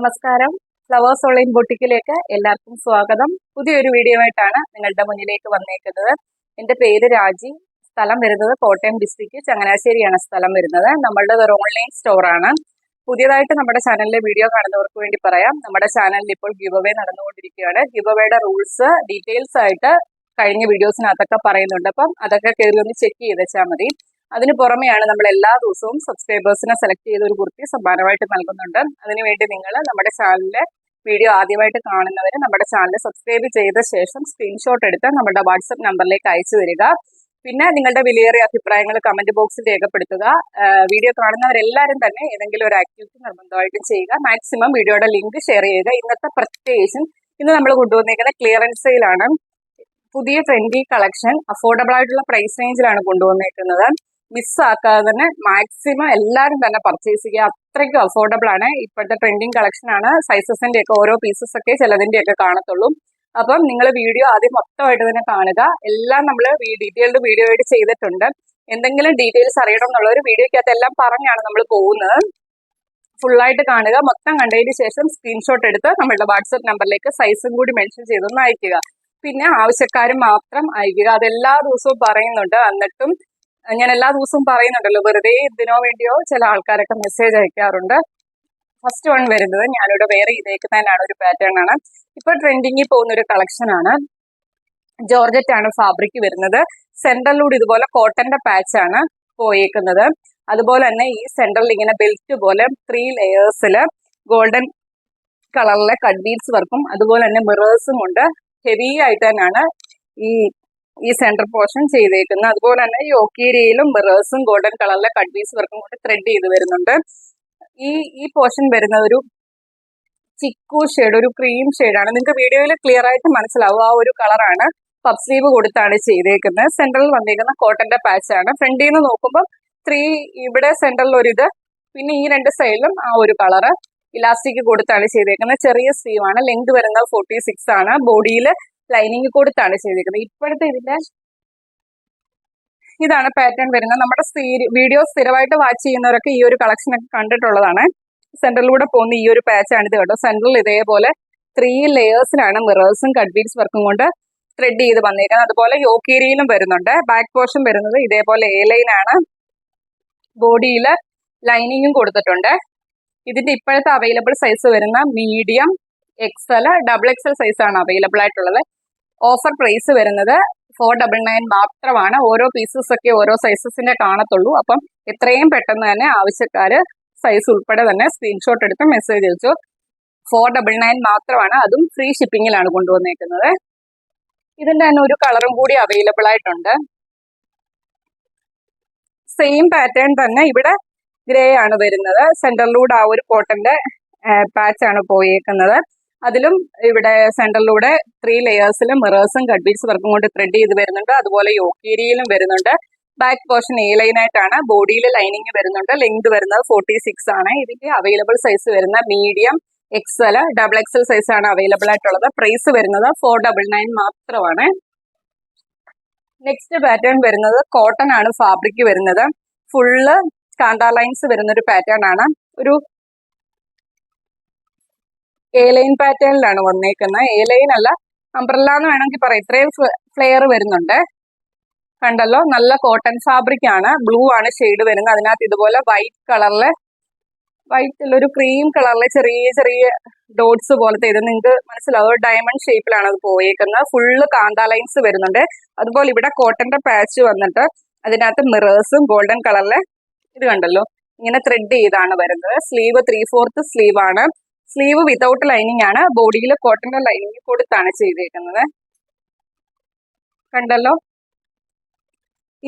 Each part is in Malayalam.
നമസ്കാരം. ഫ്ലവേഴ്സ് ഓൺലൈൻ ബൊട്ടിക്കിലേക്ക് എല്ലാവർക്കും സ്വാഗതം. പുതിയൊരു വീഡിയോ ആയിട്ടാണ് നിങ്ങളുടെ മുന്നിലേക്ക് വന്നേക്കുന്നത്. എന്റെ പേര് രാജി. സ്ഥലം വരുന്നത് കോട്ടയം ഡിസ്ട്രിക്ട് ചങ്ങനാശ്ശേരിയാണ് സ്ഥലം വരുന്നത്. നമ്മളുടെ ഒരു ഓൺലൈൻ സ്റ്റോറാണ് പുതിയതായിട്ട് നമ്മുടെ ചാനലിലെ വീഡിയോ കാണുന്നവർക്ക് വേണ്ടി പറയാം. നമ്മുടെ ചാനലിൽ ഇപ്പോൾ ഗിവ് അവേ നടന്നുകൊണ്ടിരിക്കുകയാണ്. ഗിവ് അവേയുടെ റൂൾസ് ഡീറ്റെയിൽസ് ആയിട്ട് കഴിഞ്ഞ വീഡിയോസിനകത്തൊക്കെ പറയുന്നുണ്ട്. അപ്പം അതൊക്കെ കയറി ഒന്ന് ചെക്ക് ചെയ്ത് വെച്ചാൽ മതി. അതിന് പുറമെയാണ് നമ്മൾ എല്ലാ ദിവസവും സബ്സ്ക്രൈബേഴ്സിനെ സെലക്ട് ചെയ്ത ഒരു കുർത്തി സമ്മാനമായിട്ട് നൽകുന്നുണ്ട്. അതിനുവേണ്ടി നിങ്ങൾ നമ്മുടെ ചാനലിലെ വീഡിയോ ആദ്യമായിട്ട് കാണുന്നവർ നമ്മുടെ ചാനൽ സബ്സ്ക്രൈബ് ചെയ്ത ശേഷം സ്ക്രീൻഷോട്ട് എടുത്ത് നമ്മുടെ വാട്സപ്പ് നമ്പറിലേക്ക് അയച്ചു തരിക. പിന്നെ നിങ്ങളുടെ വിലയേറിയ അഭിപ്രായങ്ങൾ കമന്റ് ബോക്സിൽ രേഖപ്പെടുത്തുക. വീഡിയോ കാണുന്നവരെല്ലാവരും തന്നെ ഏതെങ്കിലും ഒരു ആക്ടിവിറ്റി നിർബന്ധമായിട്ടും ചെയ്യുക. മാക്സിമം വീഡിയോയുടെ ലിങ്ക് ഷെയർ ചെയ്യുക. ഇന്നത്തെ പ്രത്യേകിച്ചും ഇന്ന് നമ്മൾ കൊണ്ടുവന്നിരിക്കുന്ന ക്ലിയറൻസ് സെയിലാണ് പുതിയ ട്രെൻഡി കളക്ഷൻ അഫോർഡബിൾ ആയിട്ടുള്ള പ്രൈസ് റേഞ്ചിലാണ് കൊണ്ടുവന്നിരിക്കുന്നത് മിസ്സാക്കാതെ തന്നെ മാക്സിമം എല്ലാവരും തന്നെ പർച്ചേസ് ചെയ്യുക. അത്രയ്ക്കും അഫോർഡബിൾ ആണ്. ഇപ്പോഴത്തെ ട്രെൻഡിങ് കളക്ഷൻ ആണ്. സൈസസിന്റെ ഒക്കെ ഓരോ പീസസ് ഒക്കെ ചിലതിന്റെ ഒക്കെ കാണത്തുള്ളൂ. അപ്പം നിങ്ങൾ വീഡിയോ ആദ്യം മൊത്തമായിട്ട് തന്നെ കാണുക. എല്ലാം നമ്മൾ ഡീറ്റെയിൽഡ് വീഡിയോ ആയിട്ട് ചെയ്തിട്ടുണ്ട്. എന്തെങ്കിലും ഡീറ്റെയിൽസ് അറിയണം എന്നുള്ള ഒരു വീഡിയോക്കകത്ത് എല്ലാം പറഞ്ഞാണ് നമ്മൾ പോകുന്നത്. ഫുള്ളായിട്ട് കാണുക. മൊത്തം കണ്ടതിന് ശേഷം സ്ക്രീൻഷോട്ട് എടുത്ത് നമ്മളുടെ വാട്സപ്പ് നമ്പറിലേക്ക് സൈസും കൂടി മെൻഷൻ ചെയ്തൊന്ന് അയക്കുക പിന്നെ ആവശ്യക്കാരും മാത്രം അയക്കുക അതെല്ലാ ദിവസവും പറയുന്നുണ്ട്. എന്നിട്ടും ഞാൻ എല്ലാ ദിവസവും പറയുന്നുണ്ടല്ലോ വെറുതെ ഇതിനോ വേണ്ടിയോ ചില ആൾക്കാരൊക്കെ മെസ്സേജ് അയക്കാറുണ്ട്. ഫസ്റ്റ് വൺ വരുന്നത് ഞാനിവിടെ വേറെ ചെയ്തേക്കുന്നതിനാണ് ഒരു പാറ്റേൺ ആണ്. ഇപ്പൊ ട്രെൻഡിങ്ങിൽ പോകുന്ന ഒരു കളക്ഷൻ ആണ്. ജോർജറ്റ് ആണ് ഫാബ്രിക് വരുന്നത്. സെൻട്രലിലൂടെ ഇതുപോലെ കോട്ടന്റെ പാച്ച് ആണ് പോയേക്കുന്നത്. അതുപോലെ തന്നെ ഈ സെൻട്രലിൽ ഇങ്ങനെ ബെൽറ്റ് പോലെ ത്രീ ലെയേഴ്സിൽ ഗോൾഡൻ കളറിലെ കട്ട് ബീഡ്സ് വർക്കും അതുപോലെ തന്നെ മിറേഴ്സും കൊണ്ട് ഹെവി ആയിട്ട് തന്നെയാണ് ഈ ഈ സെന്റർ പോർഷൻ ചെയ്തേക്കുന്നത്. അതുപോലെ തന്നെ യോക്കേരിയയിലും മിറേഴ്സും ഗോൾഡൻ കളറിലെ കട്ട് പീസ് വർക്കും കൊണ്ട് ത്രെഡ് ചെയ്ത് വരുന്നുണ്ട്. ഈ ഈ പോർഷൻ വരുന്ന ഒരു ചിക്കു ഷെയ്ഡ് ഒരു ക്രീം ഷെയ്ഡാണ് നിങ്ങൾക്ക് വീഡിയോയിൽ ക്ലിയർ ആയിട്ട് മനസ്സിലാവും. ആ ഒരു കളറാണ് പബ് സ്ലീവ് കൊടുത്താണ് ചെയ്തേക്കുന്നത്. സെന്ററിൽ വന്നേക്കുന്ന കോട്ടന്റെ പാച്ച് ആണ്. ഫ്രണ്ടിൽ നിന്ന് നോക്കുമ്പോൾ ത്രീ ഇവിടെ സെന്ററിൽ ഒരു ഇത് പിന്നെ ഈ രണ്ട് സൈഡിലും ആ ഒരു കളറ് ഇലാസ്റ്റിക് കൊടുത്താണ് ചെയ്തേക്കുന്നത്. ചെറിയ സ്ലീവ് ആണ്. ലെങ്ത് വരുന്നത് ഫോർട്ടി സിക്സ് ആണ് ബോഡിയിൽ ലൈനിങ് കൊടുത്താണ് ചെയ്തിരിക്കുന്നത്. ഇപ്പോഴത്തെ ഇതിന്റെ ഇതാണ് പാറ്റേൺ വരുന്നത്. നമ്മുടെ വീഡിയോ സ്ഥിരമായിട്ട് വാച്ച് ചെയ്യുന്നവരൊക്കെ ഈ ഒരു കളക്ഷൻ ഒക്കെ കണ്ടിട്ടുള്ളതാണ്. സെന്ററിലൂടെ പോകുന്ന ഈ ഒരു പാച്ചാണ് ഇത് കേട്ടോ. സെന്ററിൽ ഇതേപോലെ ത്രീ ലെയേഴ്സിലാണ് മിറേഴ്സും കട്ട് ബീഡ്സ് വർക്കും കൊണ്ട് ത്രെഡ് ചെയ്ത് വന്നിരിക്കുന്നത്. അതുപോലെ യോക്കേരിയിലും വരുന്നുണ്ട്. ബാക്ക് പോർഷൻ വരുന്നത് ഇതേപോലെ എ ലൈൻ ആണ്. ബോഡിയിൽ ലൈനിങ്ങും കൊടുത്തിട്ടുണ്ട്. ഇതിന്റെ ഇപ്പോഴത്തെ അവൈലബിൾ സൈസ് വരുന്ന മീഡിയം എക്സൽ ഡബിൾ എക്സൽ ആണ് അവൈലബിൾ ആയിട്ടുള്ളത്. ഓഫർ പ്രൈസ് വരുന്നത് ഫോർ ഡബിൾ നയൻ മാത്രമാണ്. ഓരോ പീസസ് ഒക്കെ ഓരോ സൈസസിന്റെ കാണത്തുള്ളൂ. അപ്പം എത്രയും പെട്ടെന്ന് തന്നെ ആവശ്യക്കാർ സൈസ് ഉൾപ്പെടെ തന്നെ സ്ക്രീൻഷോട്ട് എടുത്ത് മെസ്സേജ് അയച്ചു. ഫോർ ഡബിൾ നയൻ മാത്രമാണ്. അതും ഫ്രീ ഷിപ്പിങ്ങിലാണ് കൊണ്ടുവന്നേക്കുന്നത്. ഇതിന്റെ തന്നെ ഒരു കളറും കൂടി അവൈലബിൾ ആയിട്ടുണ്ട്. സെയിം പാറ്റേൺ തന്നെ ഇവിടെ ഗ്രേ ആണ് വരുന്നത്. സെന്ററിലൂടെ ആ ഒരു കോട്ടന്റെ പാച്ച് ആണ് പോയേക്കുന്നത്. അതിലും ഇവിടെ സെന്ററിലൂടെ ത്രീ ലെയേഴ്സിലും മിറേഴ്സും കട്ട്ബീഡ്സ് വർക്കും കൊണ്ട് ത്രെഡ് ചെയ്ത് വരുന്നുണ്ട്. അതുപോലെ യോക്കേരിയയിലും വരുന്നുണ്ട്. ബാക്ക് പോർഷൻ എ ലൈൻ ആയിട്ടാണ് ബോഡിയിൽ ലൈനിങ് വരുന്നുണ്ട്. ലെങ്ത് വരുന്നത് ഫോർട്ടി സിക്സ് ആണ്. ഇതിന്റെ അവൈലബിൾ സൈസ് വരുന്ന medium XL double XL size ആണ് അവൈലബിൾ ആയിട്ടുള്ളത്. പ്രൈസ് വരുന്നത് ഫോർ ഡബിൾ നയൻ മാത്രമാണ്. നെക്സ്റ്റ് പാറ്റേൺ വരുന്നത് കോട്ടൺ ആണ് ഫാബ്രിക് വരുന്നത്. ഫുള്ള് കാന്താ ലൈൻസ് വരുന്ന ഒരു പാറ്റേൺ ആണ്. ഒരു എ ലൈൻ പാറ്റേണിലാണ് വന്നേക്കുന്നത്. എ ലൈൻ അല്ല അംബ്രല്ല എന്ന് വേണമെങ്കിൽ പറയാം. ഇത്രയും ഫ്ലെയർ വരുന്നുണ്ട്. കണ്ടല്ലോ? നല്ല കോട്ടൺ ഫാബ്രിക് ആണ്. ബ്ലൂ ആണ് ഷെയ്ഡ് വരുന്നത്. അതിനകത്ത് ഇതുപോലെ വൈറ്റ് കളറിൽ വൈറ്റിൽ ഒരു ക്രീം കളറിലെ ചെറിയ ചെറിയ ഡോട്ട്സ് പോലത്തെ ഇത് നിങ്ങൾക്ക് മനസ്സിലാവും. ഡയമണ്ട് ഷേപ്പിലാണ് അത് പോയേക്കുന്നത്. ഫുള്ള് കാന്ത ലൈൻസ് വരുന്നുണ്ട്. അതുപോലെ ഇവിടെ കോട്ടന്റെ പാച്ച് വന്നിട്ട് അതിനകത്ത് മിറേഴ്സും ഗോൾഡൻ കളറിലെ ഇത് കണ്ടല്ലോ? ഇങ്ങനെ ത്രെഡ് ചെയ്താണ് വരുന്നത്. സ്ലീവ് ത്രീ ഫോർത്ത് സ്ലീവ് ആണ്. സ്ലീവ് വിതൗട്ട് ലൈനിങ് ആണ്. ബോഡിയിൽ കോട്ടന്റെ ലൈനിങ് കൊടുത്താണ് ചെയ്തേക്കുന്നത്. കണ്ടല്ലോ?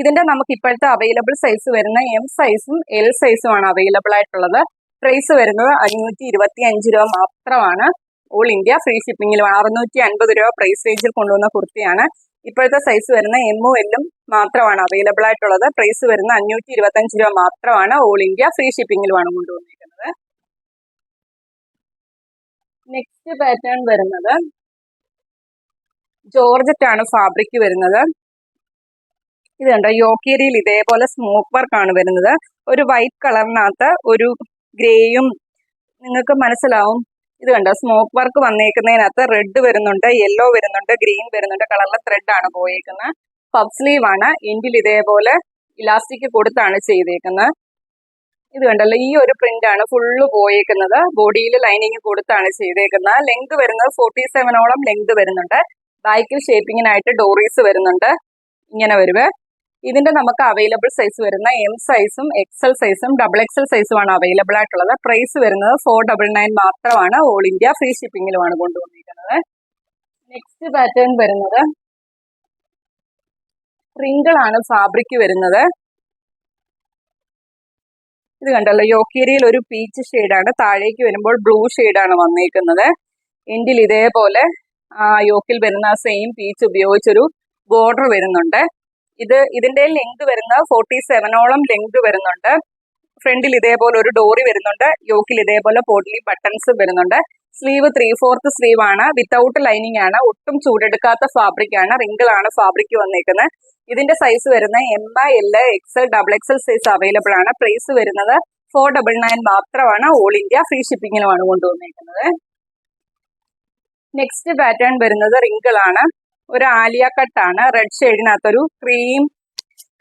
ഇതിന്റെ നമുക്ക് ഇപ്പോഴത്തെ അവൈലബിൾ സൈസ് വരുന്ന എം സൈസും എൽ സൈസും ആണ് അവൈലബിൾ ആയിട്ടുള്ളത്. പ്രൈസ് വരുന്നത് അഞ്ഞൂറ്റി ഇരുപത്തി അഞ്ച് രൂപ മാത്രമാണ്. ഓൾ ഇന്ത്യ ഫ്രീ ഷിപ്പിംഗിൽ അറുന്നൂറ്റി അൻപത് രൂപ പ്രൈസ് റേഞ്ചിൽ കൊണ്ടുവന്ന കുർത്തിയാണ്. ഇപ്പോഴത്തെ സൈസ് വരുന്ന എമ്മും എല്ലും മാത്രമാണ് അവൈലബിൾ ആയിട്ടുള്ളത്. പ്രൈസ് വരുന്ന അഞ്ഞൂറ്റി ഇരുപത്തി അഞ്ച് രൂപ മാത്രമാണ്. ഓൾ ഇന്ത്യ ഫ്രീ ഷിപ്പിംഗിലുമാണ് കൊണ്ടുവന്നിരിക്കുന്നത് നെക്സ്റ്റ് പാറ്റേൺ വരുന്നത് ജോർജറ്റ് ആണ് ഫാബ്രിക് വരുന്നത്. ഇത് കണ്ടോ? യോക്കേരിയിൽ ഇതേപോലെ സ്മോക്ക് വർക്ക് ആണ് വരുന്നത്. ഒരു വൈറ്റ് കളറിനകത്ത് ഒരു ഗ്രേയും നിങ്ങൾക്ക് മനസ്സിലാവും. ഇത് കണ്ടോ? സ്മോക്ക് വർക്ക് വന്നേക്കുന്നതിനകത്ത് റെഡ് വരുന്നുണ്ട് യെല്ലോ വരുന്നുണ്ട് ഗ്രീൻ വരുന്നുണ്ട് കളറിലെ ത്രെഡ് ആണ് പോയേക്കുന്നത്. പബ് സ്ലീവ് ആണ്. എൻഡിൽ ഇതേപോലെ ഇലാസ്റ്റിക് കൊടുത്താണ് ചെയ്തേക്കുന്നത്. ഇത് കണ്ടല്ലോ ഈ ഒരു പ്രിന്റ് ആണ് ഫുള്ള് പോയേക്കുന്നത്. ബോഡിയിൽ ലൈനിങ് കൊടുത്താണ് ചെയ്തേക്കുന്നത്. ലെങ്ത് വരുന്നത് ഫോർട്ടി സെവനോളം ലെങ്ത് വരുന്നുണ്ട്. ബാക്കിൽ ഷേപ്പിങ്ങിനായിട്ട് ഡോറീസ് വരുന്നുണ്ട്. ഇങ്ങനെ വരുവേ ഇതിന്റെ നമുക്ക് അവൈലബിൾ സൈസ് വരുന്ന എം സൈസും എക്സൽ സൈസും ഡബിൾ എക്സൽ സൈസും ആണ് അവൈലബിൾ ആയിട്ടുള്ളത്. പ്രൈസ് വരുന്നത് ഫോർ ഡബിൾ നയൻ മാത്രമാണ്. ഓൾ ഇന്ത്യ ഫ്രീ ഷിപ്പിംഗിലുമാണ് കൊണ്ടുവന്നിരിക്കുന്നത്. നെക്സ്റ്റ് പാറ്റേൺ വരുന്നത്. റിങ്കിൾ ആണ് ഫാബ്രിക് വരുന്നത്. ഇത് കണ്ടല്ലോ യോക്കേരിയിൽ ഒരു പീച്ച് ഷെയ്ഡാണ് താഴേക്ക് വരുമ്പോൾ ബ്ലൂ ഷെയ്ഡാണ് വന്നേക്കുന്നത്. എൻഡിൽ ഇതേപോലെ യോക്കിൽ വരുന്ന സെയിം പീച്ച് ഉപയോഗിച്ചൊരു ബോർഡർ വരുന്നുണ്ട്. ഇത് ഇതിന്റെ ലെങ്ത് വരുന്ന ഫോർട്ടി സെവനോളം ലെങ്ത് വരുന്നുണ്ട്. ഫ്രണ്ടിൽ ഇതേപോലെ ഒരു ഡോറി വരുന്നുണ്ട്. യോക്കിൽ ഇതേപോലെ പോട്ടിലി ബട്ടൺസ് വരുന്നുണ്ട്. സ്ലീവ് ത്രീ ഫോർത്ത് സ്ലീവ് ആണ്. വിത്തൗട്ട് ലൈനിങ് ആണ്. ഒട്ടും ചൂടെടുക്കാത്ത ഫാബ്രിക് ആണ്. റിങ്കിൾ ആണ് ഫാബ്രിക് വന്നേക്കുന്നത് ഇതിന്റെ സൈസ് വരുന്ന M L XL double XL size available ആണ്. പ്രൈസ് വരുന്നത് ഫോർ ഡബിൾ നയൻ മാത്രമാണ്. ഓൾ ഇന്ത്യ ഫ്രീ ഷിപ്പിങ്ങിലുമാണ് കൊണ്ടുവന്നേക്കുന്നത്. നെക്സ്റ്റ് പാറ്റേൺ വരുന്നത് റിങ്കിൾ ആണ്. ഒരു ആലിയ കട്ടാണ് റെഡ് ഷെയ്ഡിനകത്തൊരു ക്രീം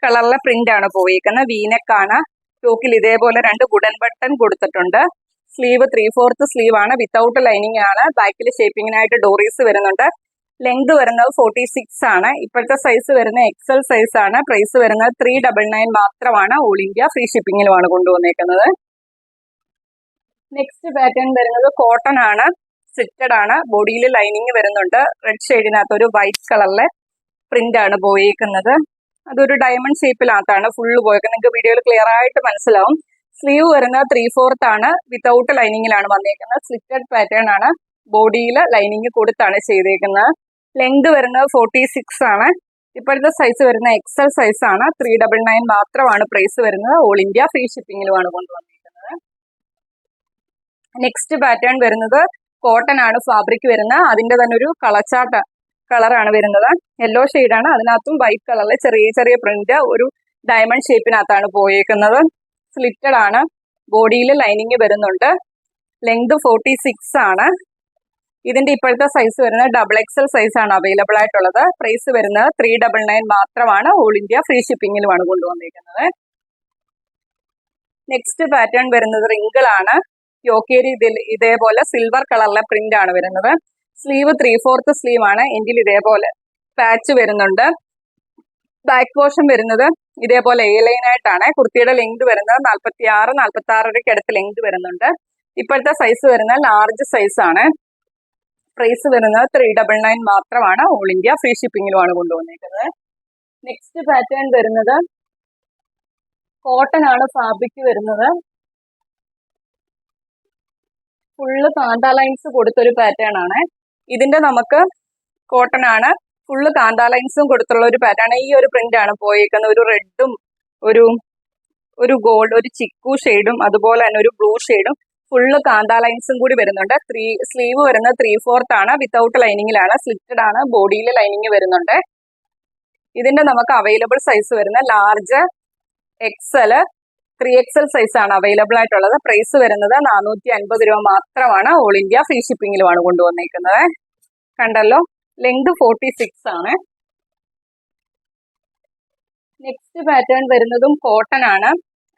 കളറിലെ പ്രിന്റ് ആണ് പോയേക്കുന്നത് വീനക്കാണ് ടോക്കിൽ ഇതേപോലെ രണ്ട് ഗുഡൻ ബട്ടൺ കൊടുത്തിട്ടുണ്ട്. സ്ലീവ് ത്രീ ഫോർത്ത് സ്ലീവ് ആണ്. വിത്തൗട്ട് ലൈനിങ് ആണ്. ബാക്കിൽ ഷേപ്പിങ്ങിനായിട്ട് ഡോറീസ് വരുന്നുണ്ട്. ലെങ്ത് വരുന്നത് ഫോർട്ടി സിക്സ് ആണ്. ഇപ്പോഴത്തെ സൈസ് വരുന്ന എക്സൽ സൈസ് ആണ്. പ്രൈസ് വരുന്നത് ത്രീ ഡബിൾ നയൻ മാത്രമാണ്. ഓൾ ഇന്ത്യ ഫ്രീ ഷിപ്പിങ്ങിലുമാണ് കൊണ്ടുവന്നേക്കുന്നത്. നെക്സ്റ്റ് പാറ്റേൺ വരുന്നത് കോട്ടൺ ആണ്. സിറ്റഡ് ആണ്. ബോഡിയിൽ ലൈനിങ് വരുന്നുണ്ട്. റെഡ് ഷെയ്ഡിനകത്ത് ഒരു വൈറ്റ് കളറിലെ പ്രിന്റ് ആണ് പോയേക്കുന്നത്. അതൊരു ഡയമണ്ട് ഷേപ്പിനകത്താണ് ഫുള്ള് പോയേക്കുന്നത്. നിങ്ങൾക്ക് വീഡിയോയിൽ ക്ലിയർ ആയിട്ട് മനസ്സിലാവും. സ്ലീവ് വരുന്ന ത്രീ ഫോർത്ത് ആണ് വിത്തൗട്ട് ലൈനിങ്ങിലാണ് വന്നേക്കുന്നത്. സ്ലിറ്റഡ് പാറ്റേൺ ആണ് ബോഡിയിൽ ലൈനിങ് കൊടുത്താണ് ചെയ്തേക്കുന്നത്. ലെങ്ത് വരുന്നത് ഫോർട്ടി സിക്സ് ആണ്. ഇപ്പോഴത്തെ സൈസ് വരുന്ന എക്സൽ സൈസ് ആണ്. ത്രീ ഡബിൾ നയൻ മാത്രമാണ് പ്രൈസ് വരുന്നത്. ഓൾ ഇന്ത്യ ഫ്രീ ഷിപ്പിംഗിലുമാണ് കൊണ്ടുവന്നിരിക്കുന്നത് നെക്സ്റ്റ് പാറ്റേൺ വരുന്നത് കോട്ടൺ ആണ് ഫാബ്രിക് വരുന്നത് അതിന്റെ തന്നെ ഒരു കളച്ചാട്ട കളറാണ് വരുന്നത്. യെല്ലോ ആണ്. അതിനകത്തും വൈറ്റ് കളറിലെ ചെറിയ ചെറിയ പ്രിന്റ് ഒരു ഡയമണ്ട് ഷേപ്പിനകത്താണ് പോയേക്കുന്നത്. സ്ലിറ്റഡ് ആണ്. ബോഡിയിൽ ലൈനിങ് വരുന്നുണ്ട്. ലെങ്ത് ഫോർട്ടി സിക്സ് ആണ്. ഇതിന്റെ ഇപ്പോഴത്തെ സൈസ് വരുന്നത് ഡബിൾ എക്സൽ സൈസ് ആണ് അവൈലബിൾ ആയിട്ടുള്ളത്. പ്രൈസ് വരുന്നത് ത്രീ ഡബിൾ നയൻ മാത്രമാണ്. ഓൾ ഇന്ത്യ ഫ്രീ ഷിപ്പിംഗിലുമാണ് കൊണ്ടുവന്നിരിക്കുന്നത് നെക്സ്റ്റ് പാറ്റേൺ വരുന്നത് റിങ്കിൾ ആണ്. യോക്കേരി ഇതിൽ ഇതേപോലെ സിൽവർ കളറിലെ പ്രിന്റ് ആണ് വരുന്നത്. സ്ലീവ് ത്രീ ഫോർത്ത് സ്ലീവ് ആണ്. എങ്കിൽ ഇതേപോലെ പാച്ച് വരുന്നുണ്ട്. ബാക്ക് പോർഷൻ വരുന്നത് ഇതേപോലെ എ ലൈൻ ആയിട്ടാണ്. കുർത്തിയുടെ ലെങ്ത് വരുന്നത് നാൽപ്പത്തി ആറ് നാൽപ്പത്തി ആറരയ്ക്ക് അടുത്ത് ലെങ്ത് വരുന്നുണ്ട്. ഇപ്പോഴത്തെ സൈസ് വരുന്നത് ലാർജ് സൈസ് ആണ്. പ്രൈസ് വരുന്നത് ത്രീ ഡബിൾ നയൻ മാത്രമാണ്. ഓൾ ഇന്ത്യ ഫ്രീ ഷിപ്പിങ്ങിലുമാണ് കൊണ്ടുവന്നിരിക്കുന്നത് നെക്സ്റ്റ് പാറ്റേൺ വരുന്നത് കോട്ടൺ ആണ് ഫാബ്രിക് വരുന്നത്. ഫുള്ള് കാന്ത ലൈൻസ് കൊടുത്തൊരു പാറ്റേൺ ആണ്. ഇതിന്റെ നമുക്ക് കോട്ടൺ ആണ് ഫുള്ള് കാന്താലൈൻസും കൊടുത്തുള്ള ഒരു പാറ്റേൺ ഈ ഒരു പ്രിന്റ് ആണ് പോയേക്കുന്നത്. ഒരു റെഡും ഒരു ഒരു ഗോൾഡ് ഒരു ചിക്കു ഷെയ്ഡും അതുപോലെ തന്നെ ഒരു ബ്ലൂ ഷെയ്ഡും ഫുള്ള് കാന്താലൈൻസും കൂടി വരുന്നുണ്ട്. ത്രീ സ്ലീവ് വരുന്ന ത്രീ ഫോർത്ത് ആണ് വിത്തൗട്ട് ലൈനിങ്ങിലാണ് സ്ലിറ്റഡ് ആണ് ബോഡിയിൽ ലൈനിങ് വരുന്നുണ്ട്. ഇതിന്റെ നമുക്ക് അവൈലബിൾ സൈസ് വരുന്ന large XL three XL size ആണ് അവൈലബിൾ ആയിട്ടുള്ളത്. പ്രൈസ് വരുന്നത് നാനൂറ്റി അൻപത് രൂപ മാത്രമാണ്. ഓൾ ഇന്ത്യ ഫ്രീ ഷിപ്പിംഗിലുമാണ് കൊണ്ടുവന്നേക്കുന്നത്. കണ്ടല്ലോ? ലെങ്ത് ഫോർട്ടി സിക്സ് ആണ്. നെക്സ്റ്റ് പാറ്റേൺ വരുന്നതും കോട്ടൺ ആണ്.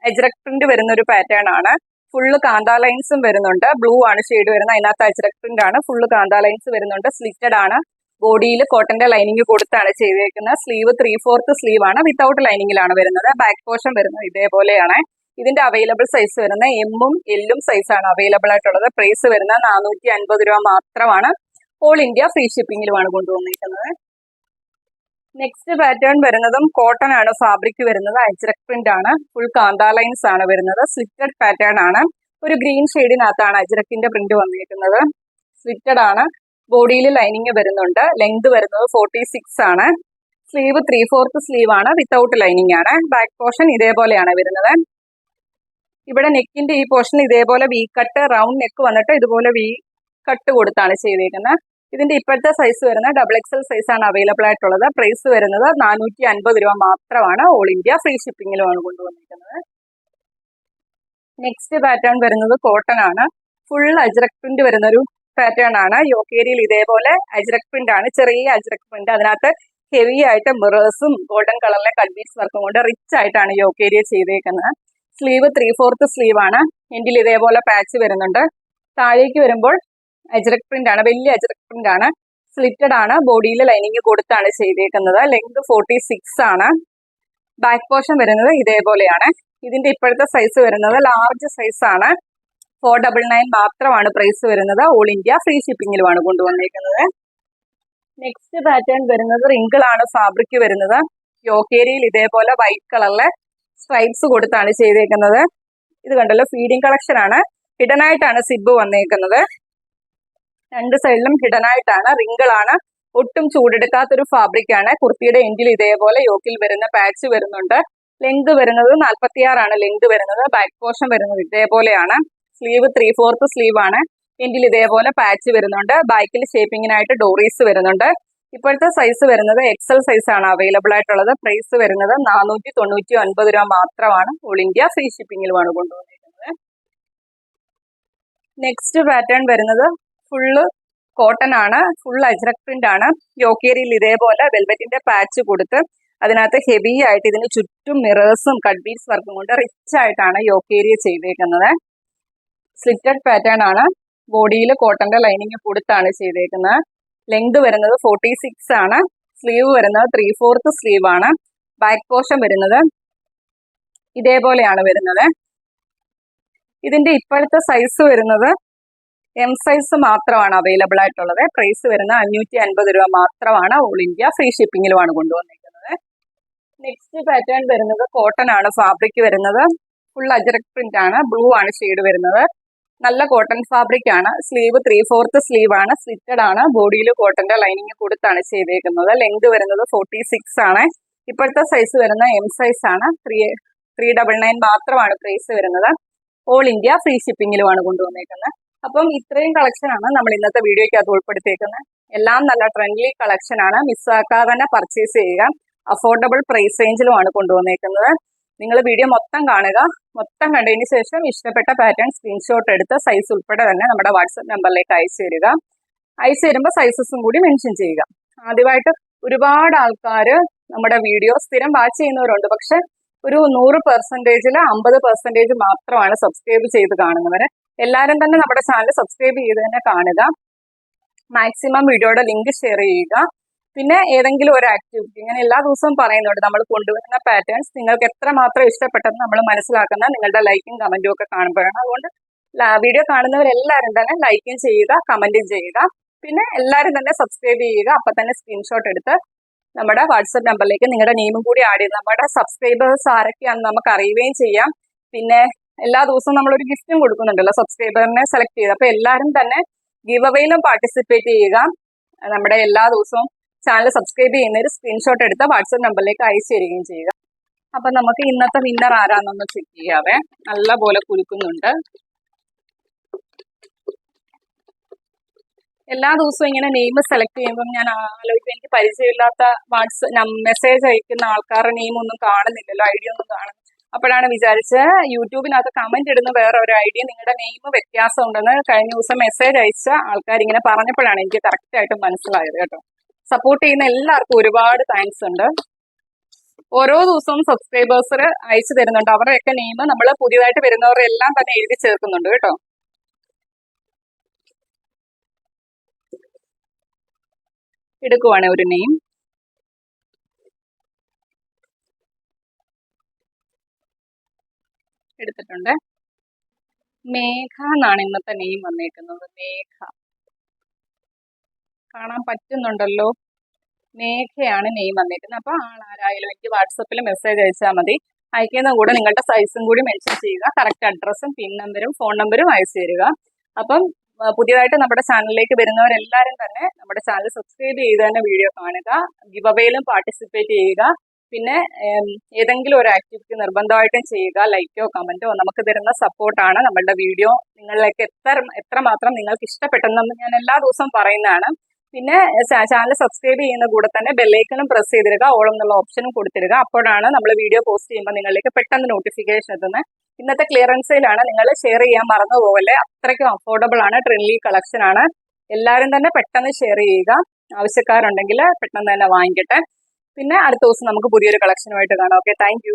എജ്രക് പ്രിന്റ് വരുന്ന ഒരു പാറ്റേൺ ആണ്. ഫുള്ള് കാന്ത ലൈൻസും വരുന്നുണ്ട്. ബ്ലൂ ആണ് ഷെയ്ഡ് വരുന്നത്. അതിനകത്ത് അജ്രക് പ്രിന്റ് ആണ്. ഫുള്ള് കാന്ത ലൈൻസ് വരുന്നുണ്ട്. സ്ലിറ്റഡ് ആണ്. ബോഡിയിൽ കോട്ടന്റെ ലൈനിങ് കൊടുത്താണ് ചെയ്തേക്കുന്നത്. സ്ലീവ് ത്രീ ഫോർത്ത് സ്ലീവ് ആണ് വിത്തൗട്ട് ലൈനിങ്ങിലാണ് വരുന്നത്. ബാക്ക് പോർഷൻ വരുന്നത് ഇതേപോലെയാണ്. ഇതിന്റെ അവൈലബിൾ സൈസ് വരുന്നത് എമ്മും എല്ലും ആണ് അവൈലബിൾ ആയിട്ടുള്ളത്. പ്രൈസ് വരുന്നത് നാനൂറ്റി രൂപ മാത്രമാണ്. ഓൾ ഇന്ത്യ ഫ്രീ ഷിപ്പിംഗിലുമാണ് കൊണ്ടുവന്നിരിക്കുന്നത്. നെക്സ്റ്റ് പാറ്റേൺ വരുന്നതും കോട്ടൺ ആണ് ഫാബ്രിക് വരുന്നത് അജ്രക് പ്രിന്റ് ആണ് ഫുൾ കാന്താ ലൈൻസ് ആണ് വരുന്നത്. സ്ലിറ്റഡ് പാറ്റേൺ ആണ്. ഒരു ഗ്രീൻ ഷെയ്ഡിനകത്താണ് അജ്രക്കിന്റെ പ്രിന്റ് വന്നിരിക്കുന്നത്. സ്ലിറ്റഡ് ആണ്. ബോഡിയിൽ ലൈനിങ് വരുന്നുണ്ട്. ലെങ്ത് വരുന്നത് ഫോർട്ടി സിക്സ് ആണ്. സ്ലീവ് ത്രീ ഫോർത്ത് സ്ലീവ് ആണ് വിത്തൗട്ട് ലൈനിങ് ആണ്. ബാക്ക് പോർഷൻ ഇതേപോലെയാണ് വരുന്നത്. ഇവിടെ നെക്കിന്റെ ഈ പോർഷൻ ഇതേപോലെ വി കട്ട് റൗണ്ട് നെക്ക് വന്നിട്ട് ഇതുപോലെ വി കട്ട് കൊടുത്താണ് ചെയ്തേക്കുന്നത്. ഇതിന്റെ ഇപ്പോഴത്തെ സൈസ് വരുന്ന ഡബിൾ എക്സൽ ആണ് അവൈലബിൾ ആയിട്ടുള്ളത്. പ്രൈസ് വരുന്നത് നാനൂറ്റി അൻപത് രൂപ മാത്രമാണ്. ഓൾ ഇന്ത്യ ഫ്രീ ഷിപ്പിംഗിലുമാണ് കൊണ്ടുവന്നിരിക്കുന്നത്. നെക്സ്റ്റ് പാറ്റേൺ വരുന്നത് കോട്ടൺ ആണ്. ഫുൾ അജ്രക് പ്രിന്റ് വരുന്ന ഒരു പാറ്റേൺ ആണ്. യോക്കേരിയിൽ ഇതേപോലെ അജ്രക് പ്രിന്റ് ആണ്. ചെറിയ അജ്രക് പ്രിന്റ് അതിനകത്ത് ഹെവി ആയിട്ട് മിറേഴ്സും ഗോൾഡൻ കളറിലെ കൺവീസ് വർക്കും കൊണ്ട് റിച്ച് ആയിട്ടാണ് യോക്കേരിയ ചെയ്തേക്കുന്നത്. സ്ലീവ് ത്രീ ഫോർത്ത് സ്ലീവ് ആണ് എൻഡിൽ ഇതേപോലെ പാച്ച് വരുന്നുണ്ട്. താഴേക്ക് വരുമ്പോൾ അജ്രക് പ്രിന്റ് ആണ്. വലിയ അജറക് പ്രിന്റ് ആണ്. സ്ലിറ്റഡ് ആണ്. ബോഡിയിൽ ലൈനിങ് കൊടുത്താണ് ചെയ്തേക്കുന്നത്. ലെങ്ത് ഫോർട്ടി സിക്സ് ആണ്. ബാക്ക് പോർഷൻ വരുന്നത് ഇതേപോലെയാണ്. ഇതിന്റെ ഇപ്പോഴത്തെ സൈസ് വരുന്നത് ലാർജ് സൈസ് ആണ്. ഫോർ ഡബിൾ നയൻ മാത്രമാണ് പ്രൈസ് വരുന്നത്. ഓൾ ഇന്ത്യ ഫ്രീ ഷിപ്പിങ്ങിലുമാണ് കൊണ്ടുവന്നേക്കുന്നത്. നെക്സ്റ്റ് പാറ്റേൺ വരുന്നത് റിങ്കിൾ ആണ് ഫാബ്രിക് വരുന്നത്. യോക്കേരിയിൽ ഇതേപോലെ വൈറ്റ് കളറിലെ സ്ട്രൈപ്സ് കൊടുത്താണ് ചെയ്തേക്കുന്നത്. ഇത് കണ്ടല്ലോ ഫീഡിംഗ് കളക്ഷൻ ആണ്. ഹിഡൻ ആയിട്ടാണ് സിബ് വന്നേക്കുന്നത്. രണ്ട് സൈഡിലും ഹിഡൻ ആയിട്ടാണ്. റിങ്കിളാണ്. ഒട്ടും ചൂടെടുക്കാത്തൊരു ഫാബ്രിക് ആണ്. കുർത്തിയുടെ എൻഡിൽ ഇതേപോലെ യോക്കിൽ വരുന്ന പാച്ച് വരുന്നുണ്ട്. ലെങ്ത് വരുന്നത് നാൽപ്പത്തിയാറാണ് ലെങ്ത് വരുന്നത് ബാക്ക് പോർഷൻ വരുന്നത് ഇതേപോലെയാണ്. സ്ലീവ് ത്രീ ഫോർത്ത് സ്ലീവ് ആണ്. എൻഡിൽ ഇതേപോലെ പാച്ച് വരുന്നുണ്ട്. ബാക്കിൽ ഷേപ്പിങ്ങിനായിട്ട് ഡോറീസ് വരുന്നുണ്ട്. ഇപ്പോഴത്തെ സൈസ് വരുന്നത് എക്സൽ സൈസ് ആണ് അവൈലബിൾ ആയിട്ടുള്ളത്. പ്രൈസ് വരുന്നത് നാനൂറ്റി തൊണ്ണൂറ്റി ഒൻപത് രൂപ മാത്രമാണ് ഓൾ ഇന്ത്യ ഫ്രീ ഷിപ്പിംഗിലുമാണ് കൊണ്ടുവന്നിരിക്കുന്നത്. നെക്സ്റ്റ് പാറ്റേൺ വരുന്നത് ഫുള്ള് കോട്ടൺ ആണ്. ഫുൾ അജ്രക് പ്രിന്റ് ആണ്. യോക്കേരിയിൽ ഇതേപോലെ വെൽവെറ്റിന്റെ പാച്ച് കൊടുത്ത് അതിനകത്ത് ഹെവി ആയിട്ട് ഇതിന് ചുറ്റും മിറേഴ്സും കട്ട്ബീഡ്സ് വർക്കും കൊണ്ട് റിച്ച് ആയിട്ടാണ് യോക്കേരിയ ചെയ്തേക്കുന്നത്. സ്ലിറ്റഡ് പാറ്റേൺ ആണ്. ബോഡിയിൽ കോട്ടന്റെ ലൈനിങ് കൊടുത്താണ് ചെയ്തേക്കുന്നത്. ലെങ്ത് വരുന്നത് ഫോർട്ടി സിക്സ് ആണ്. സ്ലീവ് വരുന്നത് ത്രീ ഫോർത്ത് സ്ലീവ് ആണ്. ബാക്ക് പോർഷൻ വരുന്നത് ഇതേപോലെയാണ് വരുന്നത്. ഇതിന്റെ ഇപ്പോഴത്തെ സൈസ് വരുന്നത് എം സൈസ് മാത്രമാണ് അവൈലബിൾ ആയിട്ടുള്ളത്. പ്രൈസ് വരുന്ന അഞ്ഞൂറ്റി അൻപത് രൂപ മാത്രമാണ് ഓൾ ഇന്ത്യ ഫ്രീ ഷിപ്പിങ്ങിലുമാണ് കൊണ്ടുവന്നിരിക്കുന്നത്. നെക്സ്റ്റ് പാറ്റേൺ വരുന്നത് കോട്ടൺ ആണ് ഫാബ്രിക് വരുന്നത്. ഫുൾ അജറക് പ്രിന്റ് ആണ് ബ്ലൂ ആണ് ഷെയ്ഡ് വരുന്നത്. നല്ല കോട്ടൺ ഫാബ്രിക് ആണ്. സ്ലീവ് ത്രീ ഫോർത്ത് സ്ലീവ് ആണ്. സ്ലിറ്റഡ് ആണ് ബോഡിയിൽ കോട്ടന്റെ ലൈനിങ് കൊടുത്താണ് ചെയ്തേക്കുന്നത്. ലെങ്ത് വരുന്നത് ഫോർട്ടി സിക്സ് ആണ്. ഇപ്പോഴത്തെ സൈസ് വരുന്ന എം സൈസ് ആണ്. ത്രീ ത്രീ ഡബിൾ നയൻ മാത്രമാണ് പ്രൈസ് വരുന്നത്. ഓൾ ഇന്ത്യ ഫ്രീ ഷിപ്പിങ്ങിലുമാണ് കൊണ്ടുവന്നേക്കുന്നത്. അപ്പം ഇത്രയും കളക്ഷൻ ആണ് നമ്മൾ ഇന്നത്തെ വീഡിയോയ്ക്കകത്ത് ഉൾപ്പെടുത്തിയേക്കുന്നത്. എല്ലാം നല്ല ട്രെൻഡ്ലി കളക്ഷൻ ആണ്. മിസ്സാക്കാതെ തന്നെ പർച്ചേസ് ചെയ്യുക. അഫോർഡബിൾ പ്രൈസ് റേഞ്ചിലുമാണ് കൊണ്ടുവന്നേക്കുന്നത്. നിങ്ങൾ വീഡിയോ മൊത്തം കാണുക. മൊത്തം കണ്ടതിന് ശേഷം ഇഷ്ടപ്പെട്ട പാറ്റേൺ സ്ക്രീൻഷോട്ട് എടുത്ത് സൈസ് ഉൾപ്പെടെ തന്നെ നമ്മുടെ വാട്സപ്പ് നമ്പറിലേക്ക് അയച്ചു തരിക. അയച്ചു തരുമ്പോൾ സൈസസും കൂടി മെൻഷൻ ചെയ്യുക. ആദ്യമായിട്ട് ഒരുപാട് ആൾക്കാർ നമ്മുടെ വീഡിയോ സ്ഥിരം വാച്ച് ചെയ്യുന്നവരുണ്ട്. പക്ഷെ ഒരു നൂറ് പെർസെന്റേജിൽ അമ്പത് പെർസെന്റേജ് മാത്രമാണ് സബ്സ്ക്രൈബ് ചെയ്ത് കാണുന്നവര്. എല്ലാവരും തന്നെ നമ്മുടെ ചാനൽ സബ്സ്ക്രൈബ് ചെയ്ത് തന്നെ കാണുക. മാക്സിമം വീഡിയോയുടെ ലിങ്ക് ഷെയർ ചെയ്യുക. പിന്നെ ഏതെങ്കിലും ഒരു ആക്ടിവിറ്റി ഇങ്ങനെ എല്ലാ ദിവസവും പറയുന്നുണ്ട് നമ്മൾ കൊണ്ടുവരുന്ന പാറ്റേൺസ് നിങ്ങൾക്ക് എത്രമാത്രം ഇഷ്ടപ്പെട്ടെന്ന് നമ്മൾ മനസ്സിലാക്കുന്ന നിങ്ങളുടെ ലൈക്കും കമന്റും ഒക്കെ കാണുമ്പോഴാണ്. അതുകൊണ്ട് വീഡിയോ കാണുന്നവരെല്ലാവരും തന്നെ ലൈക്കും ചെയ്യുക കമന്റും ചെയ്യുക. പിന്നെ എല്ലാവരും തന്നെ സബ്സ്ക്രൈബ് ചെയ്യുക. അപ്പൊ തന്നെ സ്ക്രീൻഷോട്ട് എടുത്ത് നമ്മുടെ വാട്സപ്പ് നമ്പറിലേക്ക് നിങ്ങളുടെ നെയിമും കൂടി ആഡ് ചെയ്ത് നമ്മുടെ സബ്സ്ക്രൈബേഴ്സ് ആരൊക്കെയാണെന്ന് നമുക്ക് അറിയുകയും ചെയ്യാം. പിന്നെ എല്ലാ ദിവസവും ഒരു ഗിഫ്റ്റും കൊടുക്കുന്നുണ്ടല്ലോ സബ്സ്ക്രൈബറിനെ സെലക്ട് ചെയ്ത്. അപ്പൊ എല്ലാവരും തന്നെ ഗിവ് അവയിലും പാർട്ടിസിപ്പേറ്റ് ചെയ്യുക. നമ്മുടെ എല്ലാ ദിവസവും ചാനൽ സബ്സ്ക്രൈബ് ചെയ്യുന്ന ഒരു സ്ക്രീൻഷോട്ട് എടുത്ത് വാട്സപ്പ് നമ്പറിലേക്ക് അയച്ചു തരികയും ചെയ്യുക. അപ്പൊ നമുക്ക് ഇന്നത്തെ വിന്നർ ആരാന്നൊന്ന് ചെക്ക് ചെയ്യാവേ. നല്ല പോലെ കുലുക്കുന്നുണ്ട്. എല്ലാ ദിവസവും ഇങ്ങനെ നെയിം സെലക്ട് ചെയ്യുമ്പോൾ ഞാൻ ആലോചിക്കും. എനിക്ക് പരിചയമില്ലാത്ത വാട്സ് മെസ്സേജ് അയക്കുന്ന ആൾക്കാരുടെ നെയിം ഒന്നും കാണുന്നില്ലല്ലോ ഐഡിയ ഒന്നും കാണുന്നു അപ്പോഴാണ് വിചാരിച്ച് യൂട്യൂബിനകത്ത് കമന്റ് ഇടുന്ന വേറെ ഒരു ഐഡിയ നിങ്ങളുടെ നെയിം വ്യത്യാസം ഉണ്ടെന്ന് കഴിഞ്ഞ ദിവസം മെസ്സേജ് അയച്ച ആൾക്കാർ ഇങ്ങനെ പറഞ്ഞപ്പോഴാണ് എനിക്ക് കറക്റ്റ് ആയിട്ട് മനസ്സിലായത് കേട്ടോ. സപ്പോർട്ട് ചെയ്യുന്ന എല്ലാവർക്കും ഒരുപാട് താങ്ക്സ് ഉണ്ട്. ഓരോ ദിവസവും സബ്സ്ക്രൈബേഴ്സ് അയച്ചു തരുന്നുണ്ട്. അവരുടെയൊക്കെ നെയിം നമ്മൾ പുതിയതായിട്ട് വരുന്നവരുടെ എല്ലാം തന്നെ എഴുതി ചേർക്കുന്നുണ്ട് കേട്ടോ. എടുക്കുവാണ് ഒരു നെയിം എടുത്തിട്ടുണ്ട്. മേഘ എന്നാണ് ഇന്നത്തെ നെയിം വന്നേക്കുന്നത്. മേഘ. കാണാൻ പറ്റുന്നുണ്ടല്ലോ. മേഘയാണ് നെയിം വന്നേക്കുന്നത്. അപ്പൊ ആളാരായാലും എനിക്ക് വാട്സപ്പിൽ മെസ്സേജ് അയച്ചാൽ മതി. അയക്കുന്ന കൂടെ നിങ്ങളുടെ സൈസും കൂടി മെൻഷൻ ചെയ്യുക. കറക്റ്റ് അഡ്രസ്സും പിൻ നമ്പരും ഫോൺ നമ്പരും അയച്ചു തരിക. അപ്പം പുതിയതായിട്ട് നമ്മുടെ ചാനലിലേക്ക് വരുന്നവരെല്ലാവരും തന്നെ നമ്മുടെ ചാനൽ സബ്സ്ക്രൈബ് ചെയ്ത് തന്നെ വീഡിയോ കാണുക. ഗിവ് അവയിലും പാർട്ടിസിപ്പേറ്റ് ചെയ്യുക. പിന്നെ ഏതെങ്കിലും ഒരു ആക്ടിവിറ്റി നിർബന്ധമായിട്ടും ചെയ്യുക ലൈക്കോ കമന്റോ നമുക്ക് തരുന്ന സപ്പോർട്ടാണ് നമ്മളുടെ വീഡിയോ നിങ്ങളിലേക്ക് എത്ര എത്രമാത്രം നിങ്ങൾക്ക് ഇഷ്ടപ്പെട്ടെന്ന് ഞാൻ എല്ലാ ദിവസവും പറയുന്നതാണ്. പിന്നെ ചാനൽ സബ്സ്ക്രൈബ് ചെയ്യുന്ന കൂടെ തന്നെ ബെല്ലൈക്കണും പ്രസ് ചെയ്തിടുക ഓളം എന്നുള്ള ഓപ്ഷനും കൊടുത്തിടുക. അപ്പോഴാണ് നമ്മൾ വീഡിയോ പോസ്റ്റ് ചെയ്യുമ്പോൾ നിങ്ങളിലേക്ക് പെട്ടെന്ന് നോട്ടിഫിക്കേഷൻ എത്തുന്നത്. ഇന്നത്തെ ക്ലിയറൻസിലാണ് നിങ്ങൾ ഷെയർ ചെയ്യാൻ മറന്നു പോകല്ലേ അത്രയ്ക്കും അഫോർഡബിൾ ആണ് ട്രെൻഡി കളക്ഷൻ ആണ്. എല്ലാവരും തന്നെ പെട്ടെന്ന് ഷെയർ ചെയ്യുക. ആവശ്യക്കാരുണ്ടെങ്കിൽ പെട്ടെന്ന് തന്നെ വാങ്ങിക്കട്ടെ. പിന്നെ അടുത്ത ദിവസം നമുക്ക് പുതിയൊരു കളക്ഷനുമായിട്ട് കാണാം. Okay thank